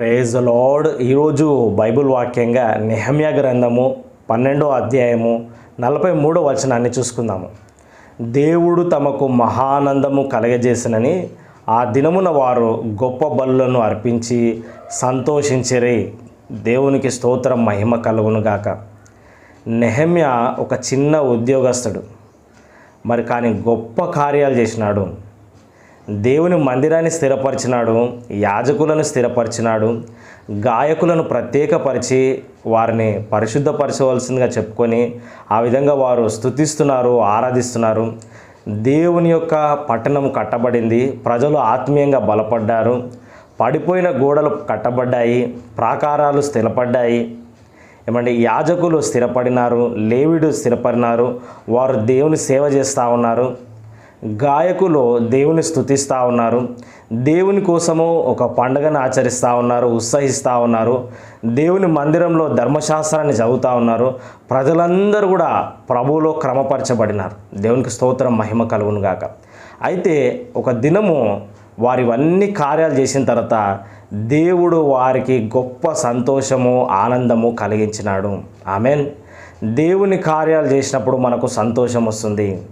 Praise lord ఈరోజు Bible వాక్యంగా Nehemiah గ్రంథము పన్నెండో అధ్యాయము నలభై మూడో వచనాన్ని చూసుకుందాము. దేవుడు తమకు మహానందము కలగజేసినని ఆ దినమున వారు గొప్ప బలులను అర్పించి సంతోషించిరి. దేవునికి స్తోత్రం మహిమ కలుగునుగాక నెహమ్యా ఒక చిన్న ఉద్యోగస్తుడు. మరి కానీ గొప్ప కార్యాలు చేసినాడు. దేవుని మందిరాన్ని స్థిరపరిచినాడు యాజకులను స్థిరపరిచినాడు గాయకులను ప్రత్యేకపరిచి వారిని పరిశుద్ధపరచవలసిందిగా చెప్పుకొని ఆ విధంగా వారు స్థుతిస్తున్నారు ఆరాధిస్తున్నారు. దేవుని యొక్క పట్టణం కట్టబడింది ప్రజలు ఆత్మీయంగా బలపడ్డారు పడిపోయిన గోడలు కట్టబడ్డాయి ప్రాకారాలు స్థిరపడ్డాయి. ఏమంటే యాజకులు స్థిరపడినారు లేవిడు స్థిరపడినారు వారు దేవుని సేవ చేస్తూ ఉన్నారు. గాయకులు దేవుని స్థుతిస్తూ ఉన్నారు. దేవుని కోసము ఒక పండుగను ఆచరిస్తూ ఉన్నారు ఉత్సహిస్తూ ఉన్నారు. దేవుని మందిరంలో ధర్మశాస్త్రాన్ని చదువుతూ ఉన్నారు. ప్రజలందరూ కూడా ప్రభువులో క్రమపరచబడినారు. దేవునికి స్తోత్రం మహిమ కలుగును గాక. అయితే ఒక దినము వారివన్నీ కార్యాలు చేసిన తర్వాత దేవుడు వారికి గొప్ప సంతోషము ఆనందము కలిగించినాడు. ఆమెన్. దేవుని కార్యాలు చేసినప్పుడు మనకు సంతోషం వస్తుంది.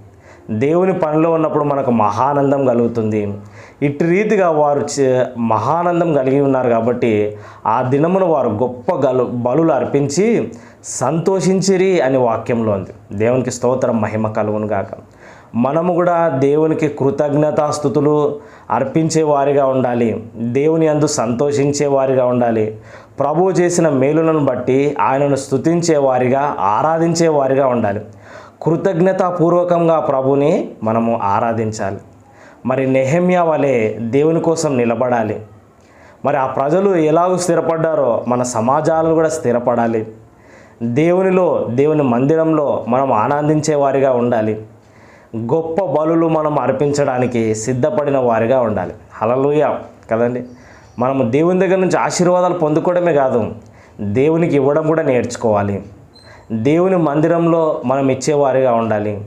దేవుని పనిలో ఉన్నప్పుడు మనకు మహానందం కలుగుతుంది. ఇట్టి రీతిగా వారు చే- మహానందం కలిగి ఉన్నారు కాబట్టి ఆ దినమున వారు గొప్ప గలు బలులు అర్పించి సంతోషించిరి అని వాక్యంలో ఉంది. దేవునికి స్తోత్రం మహిమ కలుగును గాక. మనము కూడా దేవునికి కృతజ్ఞతాస్థుతులు అర్పించే వారిగా ఉండాలి. దేవుని అందు సంతోషించే వారిగా ఉండాలి. ప్రభువు చేసిన మేలులను బట్టి ఆయనను స్తుతించే వారిగా ఆరాధించే వారిగా ఉండాలి. కృతజ్ఞతాపూర్వకంగా ప్రభుని మనము ఆరాధించాలి. మరి నెహమ్యా వలె దేవుని కోసం నిలబడాలి. మరి ఆ ప్రజలు ఎలాగో స్థిరపడ్డారో మన సమాజాలు కూడా స్థిరపడాలి. దేవునిలో దేవుని మందిరంలో మనం ఆనందించే వారిగా ఉండాలి. గొప్ప బలులు మనం అర్పించడానికి సిద్ధపడిన వారిగా ఉండాలి. హలలుయ కదండి? మనము దేవుని దగ్గర నుంచి ఆశీర్వాదాలు పొందుకోవడమే కాదు దేవునికి ఇవ్వడం కూడా నేర్చుకోవాలి. దేవుని మందిరంలో మనం ఇచ్చేవారిగా ఉండాలి.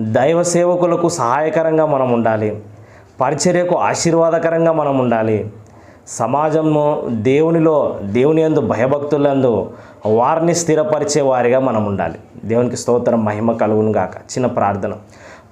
దైవ సేవకులకు సహాయకరంగా మనం ఉండాలి. పరిచర్యకు ఆశీర్వాదకరంగా మనం ఉండాలి. సమాజంలో దేవునిలో దేవుని యందు భయభక్తులందు వారిని స్థిరపరిచే వారిగా మనం ఉండాలి. దేవునికి స్తోత్రం మహిమ కలుగును గాక. చిన్న ప్రార్థన.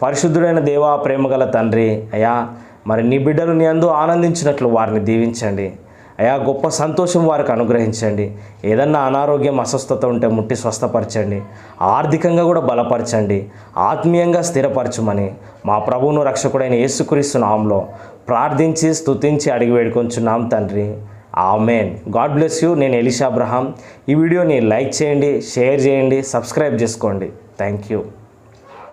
పరిశుద్ధుడైన దేవా ప్రేమగల తండ్రి అయా మరి నీ బిడ్డలు నీ అందు ఆనందించినట్లు వారిని దీవించండి. అయా గొప్ప సంతోషం వారికి అనుగ్రహించండి. ఏదన్నా అనారోగ్యం అస్వస్థత ఉంటే ముట్టి స్వస్థపరచండి. ఆర్థికంగా కూడా బలపరచండి. ఆత్మీయంగా స్థిరపరచమని మా ప్రభువును రక్షకుడైన యేసుక్రీస్తు నామంలో ప్రార్థించి స్తుతించి అడిగి వేడుకొంచున్నాం తండ్రి. ఆమెన్. God bless you. నేను ఎలిషా అబ్రహాం. ఈ వీడియోని లైక్ చేయండి షేర్ చేయండి సబ్స్క్రైబ్ చేసుకోండి. Thank you.